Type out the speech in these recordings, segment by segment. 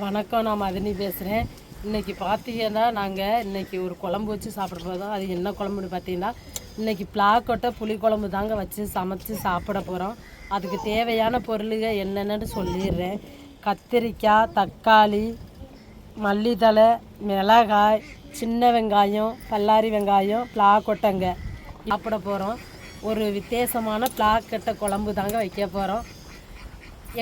வணக்கம் நான் மதினி பேசுகிறேன் இன்றைக்கி பார்த்தீங்கன்னா நாங்கள் இன்னைக்கு ஒரு குழம்பு வச்சு சாப்பிட போகிறோம் அது என்ன குழம்புன்னு பார்த்தீங்கன்னா இன்றைக்கி பிளாக்கொட்டை புளி குழம்பு தாங்க வச்சு சமைச்சு சாப்பிட போகிறோம் அதுக்கு தேவையான பொருளுகள் என்னென்னு சொல்லிடுறேன். கத்திரிக்காய் தக்காளி மல்லித்தலை மிளகாய் சின்ன வெங்காயம் பல்லாரி வெங்காயம் பிளாக்கொட்டைங்க சாப்பிட போகிறோம் ஒரு வித்தியாசமான பிளாக்கொட்டை குழம்பு தாங்க வைக்க போகிறோம்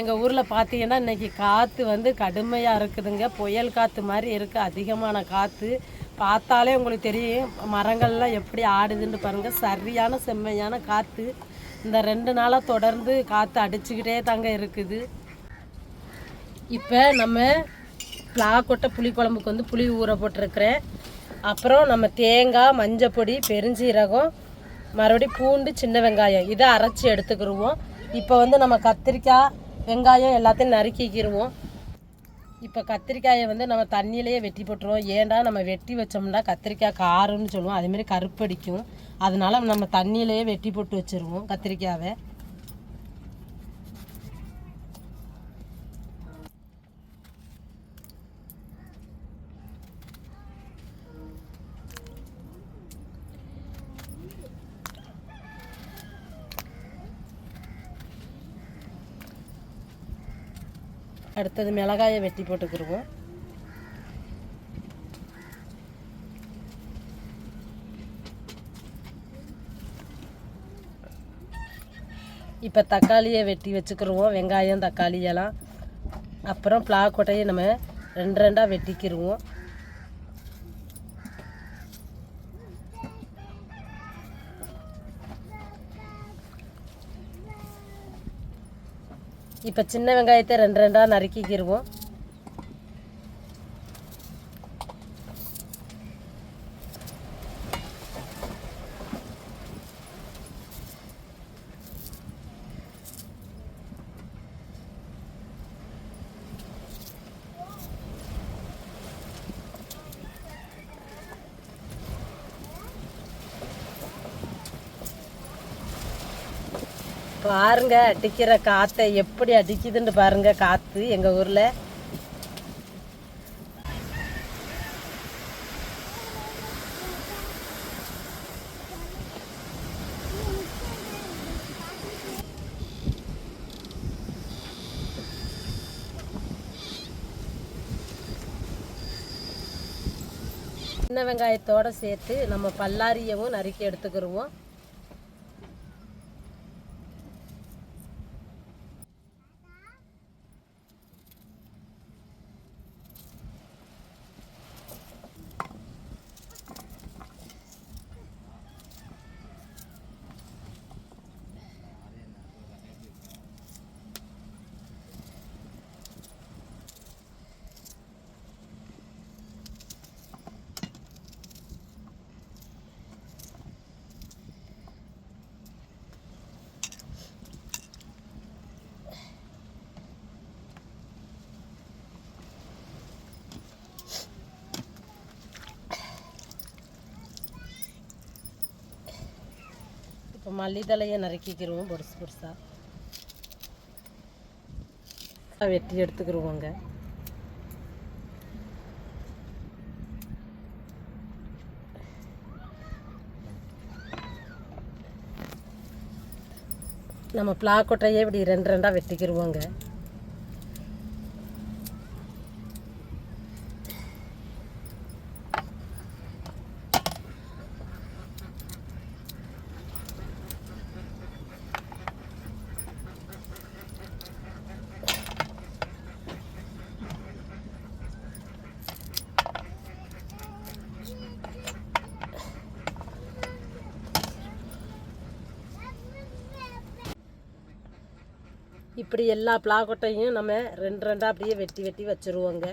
எங்கள் ஊரில் பார்த்தீங்கன்னா இன்றைக்கி காற்று வந்து கடுமையாக இருக்குதுங்க. புயல் காற்று மாதிரி இருக்குது அதிகமான காற்று பார்த்தாலே உங்களுக்கு தெரியும் மரங்கள்லாம் எப்படி ஆடுதுன்னு பாருங்கள் சரியான செம்மையான காற்று இந்த ரெண்டு நாளாக தொடர்ந்து காற்று அடிச்சுக்கிட்டே தாங்க இருக்குது. இப்போ நம்ம பிளாக்கொட்டை புளி குழம்புக்கு வந்து புளி ஊற போட்டிருக்கிறேன். அப்புறம் நம்ம தேங்காய் மஞ்சள் பொடி பெருஞ்சீரகம் மறுபடியும் பூண்டு சின்ன வெங்காயம். இதை அரைச்சி எடுத்துக்கிருவோம். இப்போ வந்து நம்ம கத்திரிக்காய் வெங்காயம் எல்லாத்தையும் நறுக்கிக்கிருவோம். இப்போ கத்திரிக்காயை வந்து நம்ம தண்ணியிலேயே வெட்டி போட்டுருவோம். ஏன்டா நம்ம வெட்டி வச்சோம்னா கத்திரிக்காய் காரம்னு சொல்லுவோம். அதேமாரி கருப்படிக்கும் அதனால நம்ம தண்ணியிலேயே வெட்டி போட்டு வச்சுருவோம் கத்திரிக்காவை. அடுத்தது மிளகாயை வெட்டி போட்டுக்கிடுவோம் இப்போ தக்காளியை வெட்டி வச்சுக்கிடுவோம் வெங்காயம் தக்காளி எல்லாம். அப்புறம் கொட்டையை நம்ம ரெண்டு ரெண்டாக வெட்டிக்கிடுவோம் இப்போ சின்ன வெங்காயத்தை ரெண்டு ரெண்டாக நறுக்கிக்கிடுவோம் பாருங்க அடிக்கிற காற்றை எப்படி அடிக்குதுன்னு பாருங்க காற்று எங்கள் ஊரில். சின்ன வெங்காயத்தோடு சேர்த்து நம்ம பல்லாரியவும் நறுக்கி எடுத்துக்கிடுவோம் இப்போ மல்லித்தலையை நறுக்கிக்கிருவோம் பொடுசு பொடுசாக வெட்டி எடுத்துக்கிடுவோங்க நம்ம பிளாக்கொட்டையே இப்படி ரெண்டு ரெண்டாக வெட்டிக்கிடுவோங்க இப்படி எல்லா பிளாக்கொட்டையும் நம்ம ரெண்டு ரெண்டாக அப்படியே வெட்டி வெட்டி வச்சுருவோங்க.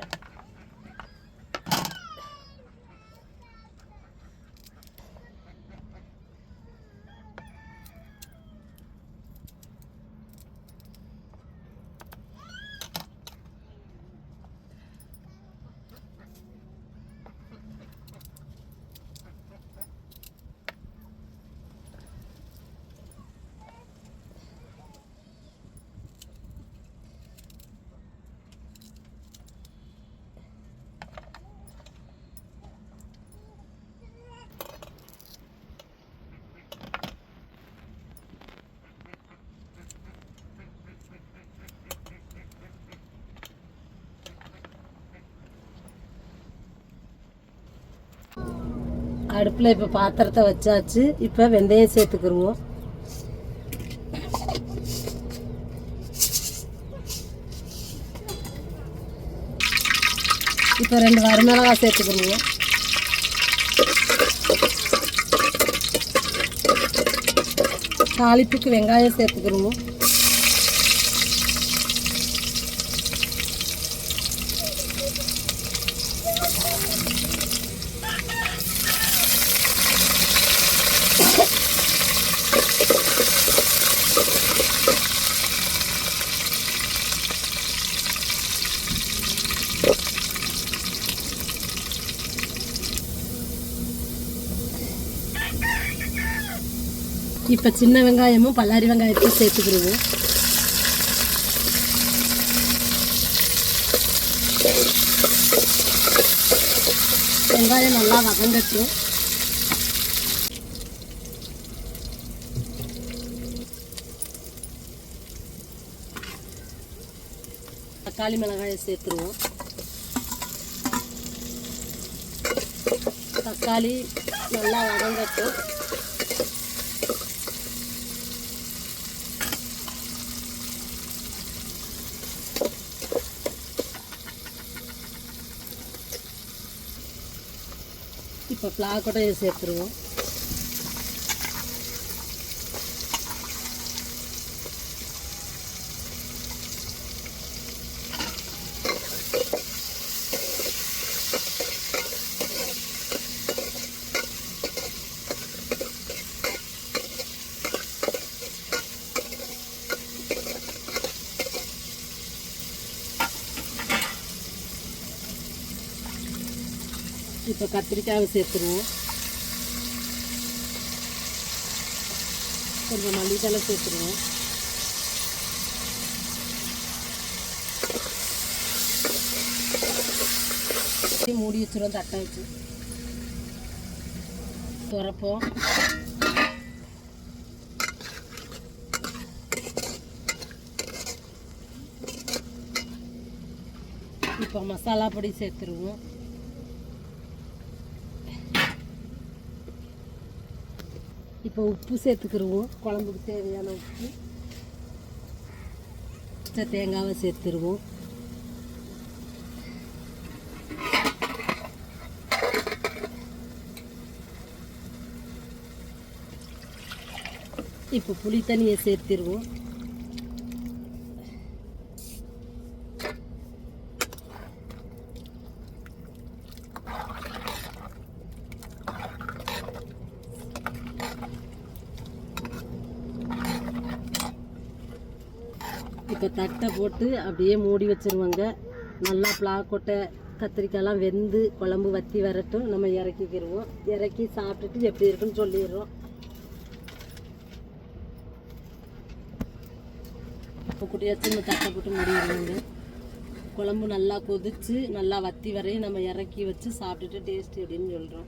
அடுப்பில் இப்போ பாத்திரத்தை வச்சாச்சு. இப்போ வெந்தயம் சேர்த்துக்கிருவோம். இப்போ ரெண்டு வரமிளகா சேர்த்துக்கிருவோம். தாளிப்புக்கு வெங்காயம் சேர்த்துக்கிருவோம். இப்போ சின்ன வெங்காயமும் பல்லாரி வெங்காயத்தையும் சேர்த்துக்கிடுவோம். வெங்காயம் நல்லா வதங்கட்டும். தக்காளி மிளகாயை சேர்த்துருவோம். தக்காளி நல்லா வதங்கட்டும். இப்போ பிளாக்கொட்டையை சேர்த்துருவோம். இப்போ கத்திரிக்காயை சேர்த்துருவோம். கொஞ்சம் மல்லித்தலை சேர்த்துருவோம். மூடி வச்சிருவோம் தட்டை வச்சு. துறப்போம். இப்போ மசாலா பொடி சேர்த்துருவோம். இப்போ உப்பு சேர்த்துக்கிருவோம். குழம்புக்கு தேவையான உப்பு. பச்சை தேங்காவை சேர்த்துருவோம். இப்போ புளி தண்ணியை சேர்த்திருவோம். இப்போ தட்டை போட்டு அப்படியே மூடி வச்சுருவோங்க. நல்லா பிளாக்கொட்டை கத்திரிக்காயெலாம் வெந்து குழம்பு வத்தி வரட்டும். நம்ம இறக்கிக்கிடுவோம் இறக்கி சாப்பிட்டுட்டு எப்படி இருக்குன்னு சொல்லிடுறோம். இப்போ குட்டியாச்சு நம்ம தட்டை போட்டு முடிவிடுவோங்க குழம்பு நல்லா கொதிச்சு நல்லா வத்தி வரையும் நம்ம இறக்கி வச்சு சாப்பிட்டுட்டு டேஸ்ட் அப்படின்னு சொல்கிறோம்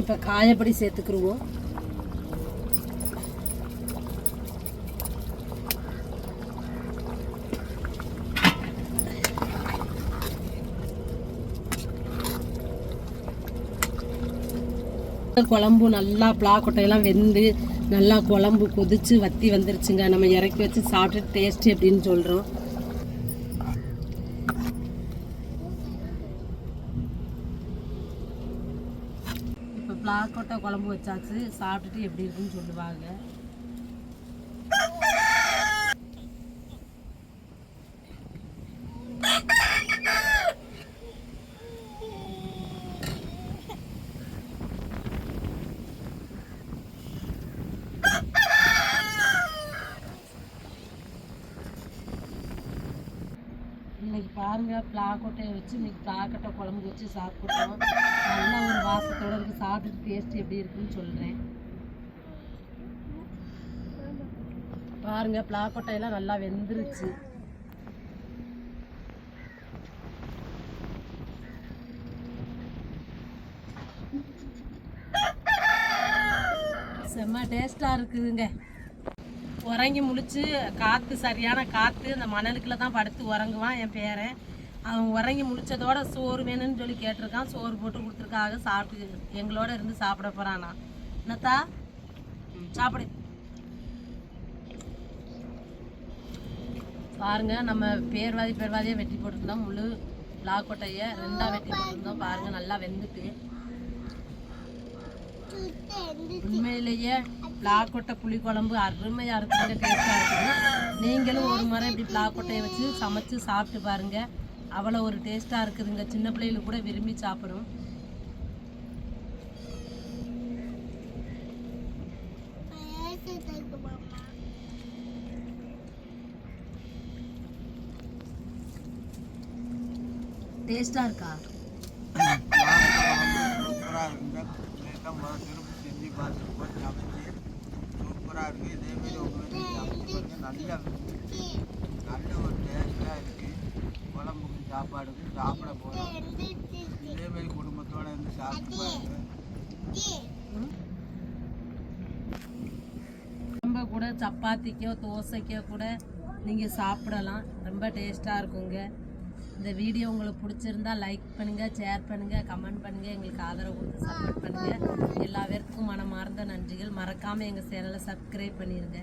இப்போ காயப்படி சேர்த்துக்கிருவோம். குழம்பு நல்லா பிளாக்கொட்டையெல்லாம் வெந்து நல்லா குழம்பு கொதிச்சு வத்தி வந்துருச்சுங்க. நம்ம இறக்கி வச்சு சாப்பிட்டு டேஸ்ட் எப்படின்னு சொல்கிறோம் இப்போ பிளாக்கொட்டை குழம்பு வச்சாச்சு. சாப்பிட்டுட்டு எப்படி இருக்குன்னு சொல்லுவாங்க. இன்னைக்கு பாருங்க பிளாக்கொட்டையை வச்சு இன்னைக்கு பிளாக்கொட்டை குழம்பு வச்சு சாப்பிட்டோம் நல்ல ஒரு வாசத்தோட இருக்கு? சாப்பிட்டு டேஸ்ட் எப்படி இருக்குன்னு சொல்றேன். பாருங்க பிளாக்கொட்டையெல்லாம் நல்லா வெந்துருச்சு. செம்ம டேஸ்ட்டாக இருக்குதுங்க. உறங்கி முழிச்சு காற்று சரியான காற்று அந்த மணலுக்குள்ள தான் படுத்து உறங்குவான் என் பேரன். அவன் உறங்கி முடித்ததோட சோறு வேணும்னு சொல்லி கேட்டிருக்கான். சோறு போட்டு கொடுத்துருக்காக சாப்பிட்டு எங்களோட இருந்து சாப்பிட போகிறானா என்னத்தா? சாப்பிடு. பாருங்க நம்ம பேர்வாதி பேர்வாதியை வெட்டி போட்டுருந்தோம். முழு லாக்கொட்டையை ரெண்டாக வெட்டி போட்டுருந்தோம். பாருங்க நல்லா வெந்துட்டு. உண்மையிலேயே பிளாக்கொட்டை புளிக்குழம்பு அருமையாக இருக்குங்க டேஸ்ட்டாக இருக்குது நீங்களும் ஒரு முறை இப்படி பிளாக்கொட்டையை வச்சு சமைச்சு சாப்பிட்டு பாருங்க. அவ்வளோ ஒரு டேஸ்ட்டாக இருக்குதுங்க. சின்ன பிள்ளைகளுக்கு கூட விரும்பி சாப்பிடும் டேஸ்ட்டாக இருக்கா? சூப்பராக இருக்குங்க லேட்டாக முதல் திருப்பி செஞ்சு பார்த்துட்டு போய் சமைச்சு சூப்பராக இருக்குது இதேமாரி உங்களுக்கு நல்லா ஒரு டேஸ்ட்டாக இருக்குது குழம்புக்கு சாப்பாடுக்கு சாப்பிட போகிறோம் இதேமாரி குடும்பத்தோடு இருந்து சாப்பிட்டு பாருங்க ரொம்ப கூட சப்பாத்திக்கோ தோசைக்கோ கூட நீங்கள் சாப்பிடலாம். ரொம்ப டேஸ்ட்டாக இருக்குங்க. இந்த வீடியோ உங்களுக்கு பிடிச்சிருந்தா லைக் பண்ணுங்கள் ஷேர் பண்ணுங்கள் கமெண்ட் பண்ணுங்கள் எங்களுக்கு ஆதரவு கொடுத்து சப்போர்ட் பண்ணுங்கள் எல்லா பேருக்கும் மனமார்ந்த நன்றிகள். மறக்காமல் எங்கள் சேனலை சப்ஸ்கிரைப் பண்ணிடுங்க